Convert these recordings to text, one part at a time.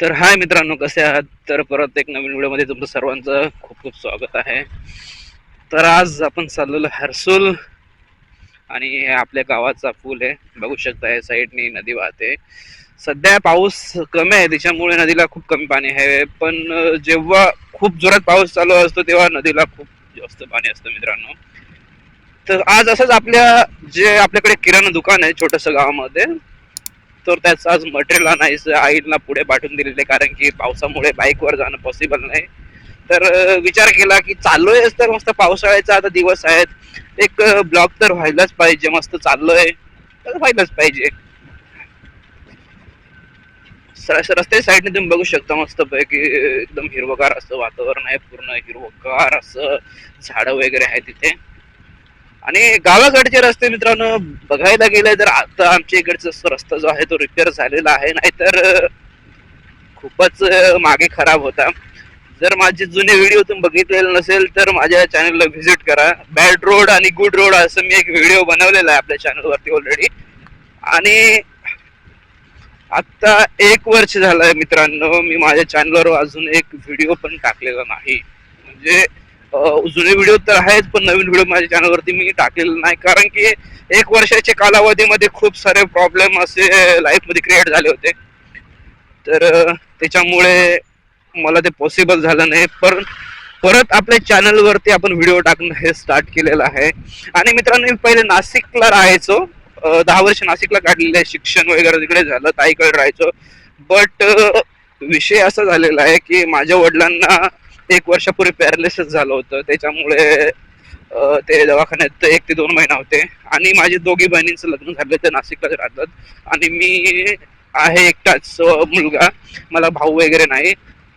तर हाय मित्रांनो कसे आहात? तर परत एक नवीन व्हिडिओमध्ये तुमचं सर्वांचं खूप खूप स्वागत आहे. तर आज आपण चाललेलो हर्सूल आणि आपल्या गावाचा पूल आहे. बघू शकता या साईडनी नदी वाहते. सध्या पाऊस कमी आहे त्याच्यामुळे नदीला खूप कमी पाणी आहे. पण जेव्हा खूप जोरात पाऊस चालू असतो तेव्हा नदीला खूप जास्त पाणी असतं मित्रांनो. तर आज असंच आपल्या जे आपल्याकडे किराणा दुकान आहे छोटस गावामध्ये तर त्याचं आज मटेरियल आणायचं आईला पुढे पाठवून दिलेले कारण की पावसामुळे बाईकवर जाणं पॉसिबल नाही. तर विचार केला की चाललोय तर मस्त पावसाळ्याचा आता दिवस आहेत. एक ब्लॉग तर व्हायलाच पाहिजे मस्त चाललोय. तर व्हायलाच पाहिजे. रस्त्याच्या रस्ते साईडने तुम्ही बघू शकता मस्त पैकी एकदम हिरवगार असं वातावरण आहे पूर्ण हिरवगार असं झाडं वगैरे आहे तिथे. आणि गावाकडचे रस्ते मित्रांनो बघायला गेलं तर आता आमच्या इकडचा रस्ता जो आहे तो रिपेअर झालेला आहे. नाहीतर खूपच मागे खराब होता. जर माझे जुने व्हिडिओ तुम्ही बघितलेले नसेल तर माझ्या चॅनलला व्हिजिट करा. बॅड रोड आणि गुड रोड असं मी एक व्हिडिओ बनवलेला आहे आपल्या चॅनलवरती ऑलरेडी आणि आता एक वर्ष झालंय मित्रांनो मी माझ्या चॅनलवर अजून एक व्हिडिओ पण टाकलेला नाही. म्हणजे जुने व्हिडिओ तर आहेत पण नवीन व्हिडिओ माझ्या चॅनलवरती मी टाकलेला नाही. कारण की एक वर्षाच्या कालावधीमध्ये खूप सारे प्रॉब्लेम असे लाईफमध्ये क्रिएट झाले होते. तर त्याच्यामुळे मला ते पॉसिबल झालं नाही. पण परत आपल्या चॅनलवरती आपण व्हिडिओ टाकणं हे स्टार्ट केलेलं आहे. आणि मित्रांनो मी पहिले नाशिकला राहायचो. दहा वर्ष नाशिकला काढलेले आहे. शिक्षण वगैरे तिकडे झालं ताईकडे राहायचो. बट विषय असा झालेला आहे की माझ्या वडिलांना एक वर्षापूर्वी पॅरालिसिस झालं होतं. त्याच्यामुळे ते दवाखान्यात एक ते दोन महिना होते. आणि माझे दोघी बहिणींचं लग्न झालं ते नाशिकलाच राहतात. आणि मी आहे एकटाच मुलगा. मला भाऊ वगैरे नाही.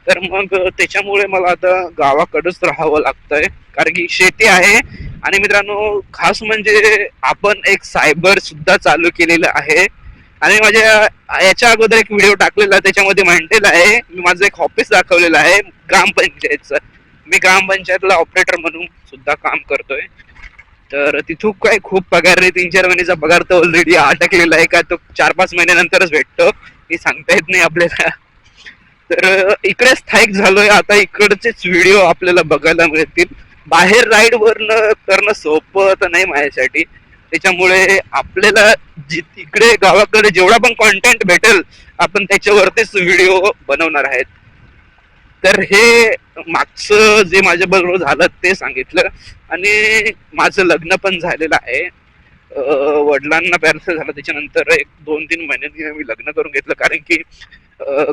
तर मग त्याच्यामुळे मला आता गावाकडंच राहावं लागतंय. कारण की शेती आहे. आणि मित्रांनो खास म्हणजे आपण एक सायबर सुद्धा चालू केलेलं आहे. आणि म्हणजे, माझ्या याच्या अगोदर एक व्हिडिओ टाकलेला त्याच्यामध्ये म्हणलेलं आहे मी माझं एक ऑफिस दाखवलेलं आहे ग्रामपंचायतचं मी ग्रामपंचायतला ऑपरेटर म्हणून सुद्धा काम करतोय. तर तिथून काय खूप पगार नाही तीन चार महिन्याचा पगार तर ऑलरेडी अटकलेला आहे का तो चार पाच महिन्यानंतरच भेटतो. हे सांगता येत नाही आपल्याला. तर इकडे स्थायिक झालोय आता इकडचेच व्हिडिओ आपल्याला बघायला मिळतील. बाहेर राईड वरनं करणं सोपं तर नाही माझ्यासाठी. त्याच्यामुळे आपल्याला जि तिकडे गावाकडे जेवढा पण कॉन्टेंट भेटेल आपण त्याच्यावरतीच व्हिडिओ बनवणार आहेत. तर हे मागचं जे माझ्या बरोबर झालं ते सांगितलं. आणि माझं लग्न पण झालेलं आहे. वडिलांना पॅरस झालं. त्याच्यानंतर एक दोन तीन महिन्यांनी मी लग्न करून घेतलं. कारण की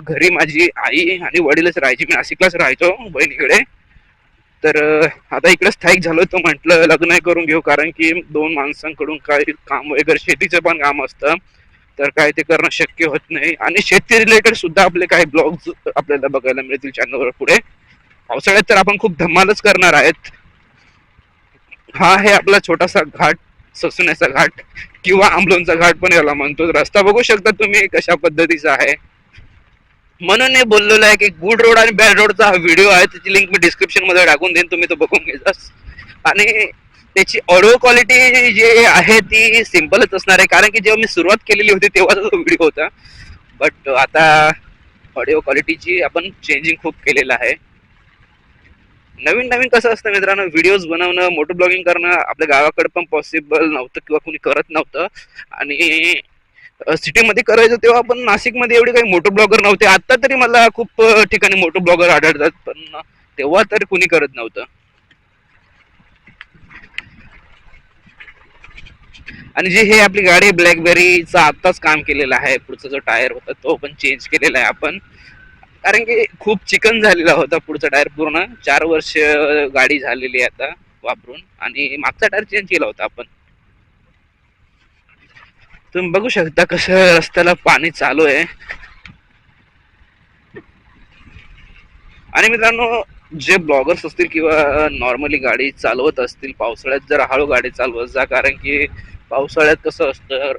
घरी माझी आई आणि वडीलच राहायची. मी नाशिकलाच राहायचो बहिणीकडे. तर आता इकडे स्थायिक झालो तर म्हटलं लग्न करून घेऊ. कारण की दोन माणसांकडून काही काम वगैरे शेतीचं पण काम असतं. तर काय ते करणं शक्य होत नाही. आणि शेती रिलेटेड सुद्धा आपले काही ब्लॉग्स आपल्याला बघायला मिळतील चॅनलवर पुढे. पावसाळ्यात तर आपण खूप धमालच करणार आहेत. हा आहे आपला छोटासा घाट ससण्याचा घाट किंवा आंबलोनचा घाट पण याला म्हणतो. रस्ता बघू शकता तुम्ही कशा पद्धतीचा आहे. म्हणून मी बोललेलं आहे की गुड रोड आणि बॅड रोडचा हा व्हिडिओ आहे त्याची लिंक मी डिस्क्रिप्शनमध्ये टाकून देईन तुम्ही तो बघून घ्यायचा आणि त्याची ऑडिओ क्वालिटी जी आहे ती सिम्पलच असणार आहे कारण की जेव्हा मी सुरुवात केलेली होती तेव्हाचा तो व्हिडिओ होता. बट आता ऑडिओ क्वालिटीची आपण चेंजिंग खूप केलेलं आहे. नवीन नवीन कसं असतं मित्रांनो व्हिडिओज बनवणं मोटर ब्लॉगिंग करणं आपल्या गावाकडे पण पॉसिबल नव्हतं किंवा कुणी करत नव्हतं. आणि सिटीमध्ये करायचं तेव्हा पण नाशिकमध्ये एवढे काही मोटो ब्लॉगर नव्हते. आता तरी मला खूप ठिकाणी मोटो ब्लॉगर आढळतात पण तेव्हा तर कुणी करत नव्हतं. आणि जे हे आपली गाडी ब्लॅकबेरीचा आत्ताच काम केलेलं आहे. पुढचा जो टायर होता तो पण चेंज केलेला आहे आपण. कारण की खूप चिकन झालेला होता पुढचा टायर पूर्ण. चार वर्ष गाडी झालेली आहे आता वापरून. आणि मागचा टायर चेंज केला होता आपण. तुम्ही बघू शकता कसं रस्त्याला पाणी चालू आहे. आणि मित्रांनो जे ब्लॉगर्स असतील किंवा नॉर्मली गाडी चालवत असतील पावसाळ्यात जर हळू गाडी चालवत जा कारण की पावसाळ्यात कसं असतं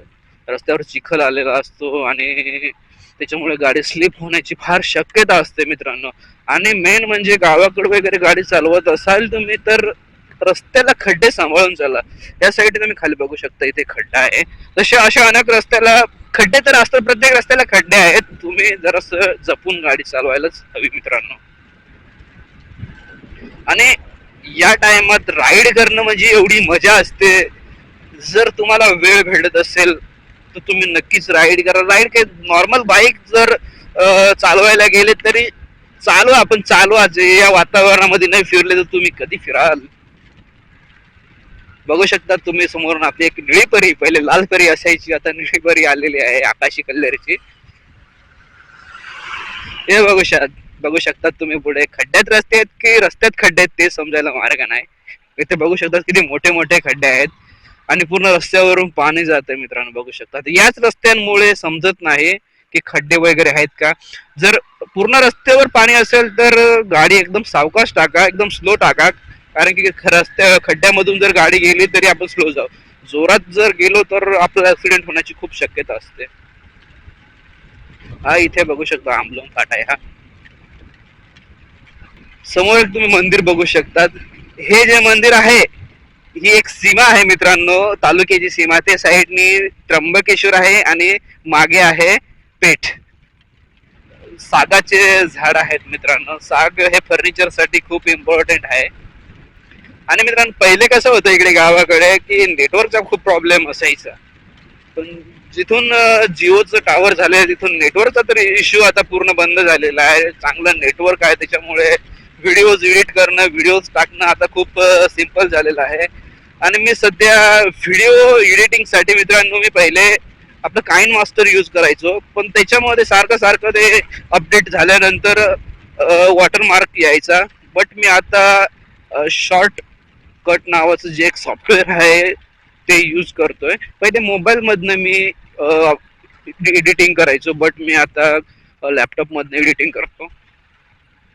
रस्त्यावर चिखल आलेला असतो आणि त्याच्यामुळे गाडी स्लिप होण्याची फार शक्यता असते मित्रांनो. आणि मेन म्हणजे गावाकडे वगैरे गाडी चालवत असाल तुम्ही तर रस्त्याला खड्डे सांभाळून चाला. या साईडने तुम्ही खाली बघू शकता इथे खड्डा आहे. तसे अशा अनेक रस्त्याला खड्डे तर असतात प्रत्येक रस्त्याला खड्डे आहेत. तुम्ही जरासं जपून गाडी चालवायलाच हवी मित्रांनो. आणि या टायमात राईड करणं म्हणजे एवढी मजा असते. जर तुम्हाला वेळ भेटत असेल तर तुम्ही नक्कीच राईड करा. राईड काय नॉर्मल बाईक जर चालवायला गेले तरी चालू आपण चालू आज या वातावरणामध्ये नाही फिरले तर तुम्ही कधी फिराल? बघू शकता तुम्ही समोरून आपली एक निळी परी पहिले लाल परी असायची आता निळी परी आलेली आहे आकाशी कल्लरची हे बघू शक बघू शकतात तुम्ही पुढे खड्ड्यात रस्ते आहेत की रस्त्यात खड्डे आहेत ते समजायला मार्ग नाही. इथे बघू शकतात किती मोठे मोठे खड्डे आहेत आणि पूर्ण रस्त्यावरून पाणी जात मित्रांनो बघू शकता. याच रस्त्यांमुळे समजत नाही की खड्डे वगैरे आहेत का? जर पूर्ण रस्त्यावर पाणी असेल तर गाडी एकदम सावकाश टाका एकदम स्लो टाका. कारण की रस्त्या खड्ड्यामधून जर गाडी गेली तरी आपण स्लो जाऊ. जोरात जर गेलो तर आपला ऍक्सिडेंट होण्याची खूप शक्यता असते. हा इथे बघू शकता आंबलोन फाटा आहे हा. समोर एक तुम्ही मंदिर बघू शकतात. हे जे मंदिर आहे ही एक सीमा आहे मित्रांनो. तालुक्याची सीमा ते साईडनी त्र्यंबकेश्वर आहे आणि मागे आहे पेठ. सागाचे झाड आहेत मित्रांनो. साग हे फर्निचरसाठी खूप इम्पॉर्टंट आहे. आणि मित्रांनो पहिले कसं होतं इकडे गावाकडे की नेटवर्कचा खूप प्रॉब्लेम असायचा. पण जिथून जिओचं टावर झालंय तिथून नेटवर्कचा तर इश्यू आता पूर्ण बंद झालेला आहे. चांगलं नेटवर्क आहे त्याच्यामुळे व्हिडिओज एडिट करणं व्हिडिओज टाकणं आता खूप सिंपल झालेलं आहे. आणि मी सध्या व्हिडिओ एडिटिंगसाठी मित्रांनो मी पहिले आपलं काइन मास्टर यूज करायचो. पण त्याच्यामध्ये सारखं सारखं ते अपडेट झाल्यानंतर वॉटरमार्क यायचा. बट मी आता शॉर्ट कट नावाचं जे एक सॉफ्टवेअर आहे ते यूज करतोय. पहिले मोबाईलमधनं मी एडिटिंग करायचो बट मी आता लॅपटॉपमधनं एडिटिंग करतो.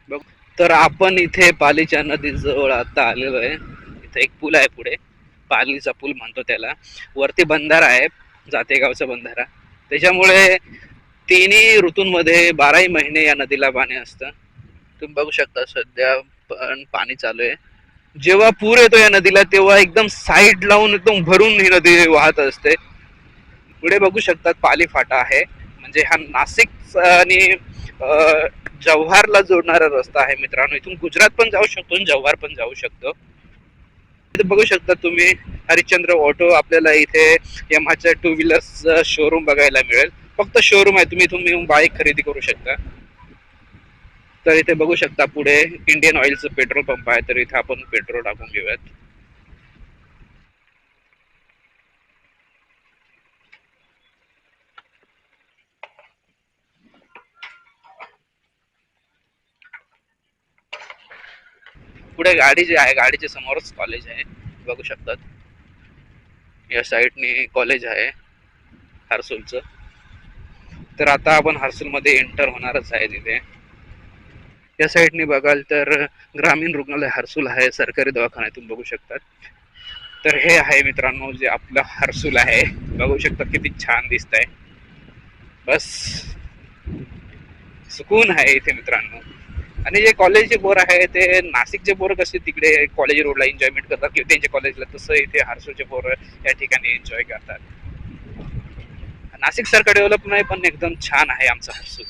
बघ. तर आपण इथे पालीच्या नदीजवळ आता आलेलो आहे. इथे एक पूल आहे पुढे. पालीचा पूल म्हणतो त्याला. वरती बंधारा आहे जातेगावचा बंधारा. त्याच्यामुळे तिन्ही ऋतूंमध्ये बाराही महिने या नदीला पाणी असतं. तुम्ही बघू शकता सध्या पण पाणी चालू आहे. जेव्हा पूर येतो या नदीला तेव्हा एकदम साईड लावून एकदम भरून ही नदी वाहत असते. पुढे बघू शकतात पाली फाटा आहे. म्हणजे हा नाशिक आणि जव्हारला जोडणारा रस्ता आहे मित्रांनो. इथून गुजरात पण जाऊ शकतो आणि जव्हार पण जाऊ शकतो. बघू शकता तुम्ही हरिश्चंद्र ऑटो आपल्याला इथे यमाच्या टू व्हीलर शोरूम बघायला मिळेल. फक्त शोरूम आहे तुम्ही इथून येऊन बाईक खरेदी करू शकता. तर इथे बघू शकता पुढे इंडियन ऑइलचं पेट्रोल पंप आहे तर इथे आपण पेट्रोल टाकून घेऊयात. पुढे गाडी जी आहे गाडीच्या समोरच कॉलेज आहे बघू शकतात. या साईडने कॉलेज आहे हर्सुलचं. तर आता आपण हर्सुलमध्ये एंटर होणारच आहे तिथे. या साईडने बघाल तर ग्रामीण रुग्णालय हर्सूल आहे सरकारी दवाखान्यातून बघू शकतात. तर हे आहे मित्रांनो जे आपलं हर्सूल आहे. बघू शकता किती छान दिसत आहे बस. सुकून आहे इथे मित्रांनो. आणि जे कॉलेजचे पोर आहे ते नाशिकचे पोर कसे तिकडे कॉलेज रोडला एन्जॉयमेंट करतात किंवा त्यांच्या कॉलेजला तसं इथे हारसूचे पोर या ठिकाणी एन्जॉय करतात. नाशिक सारखं डेव्हलप नाही पण एकदम छान आहे आमचं हर्सूल.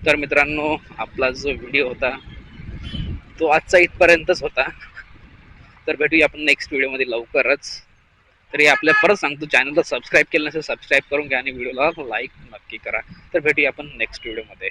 तर मित्रांनो आपला जो व्हिडिओ होता तो आजचा इथपर्यंतच होता. तर भेटूया आपण नेक्स्ट व्हिडिओमध्ये लवकरच. तरी आपल्या परत सांगतो चॅनलला सबस्क्राईब केलं नसेल सबस्क्राईब करून घ्या आणि व्हिडिओला लाईक नक्की करा. तर भेटूया आपण नेक्स्ट व्हिडिओमध्ये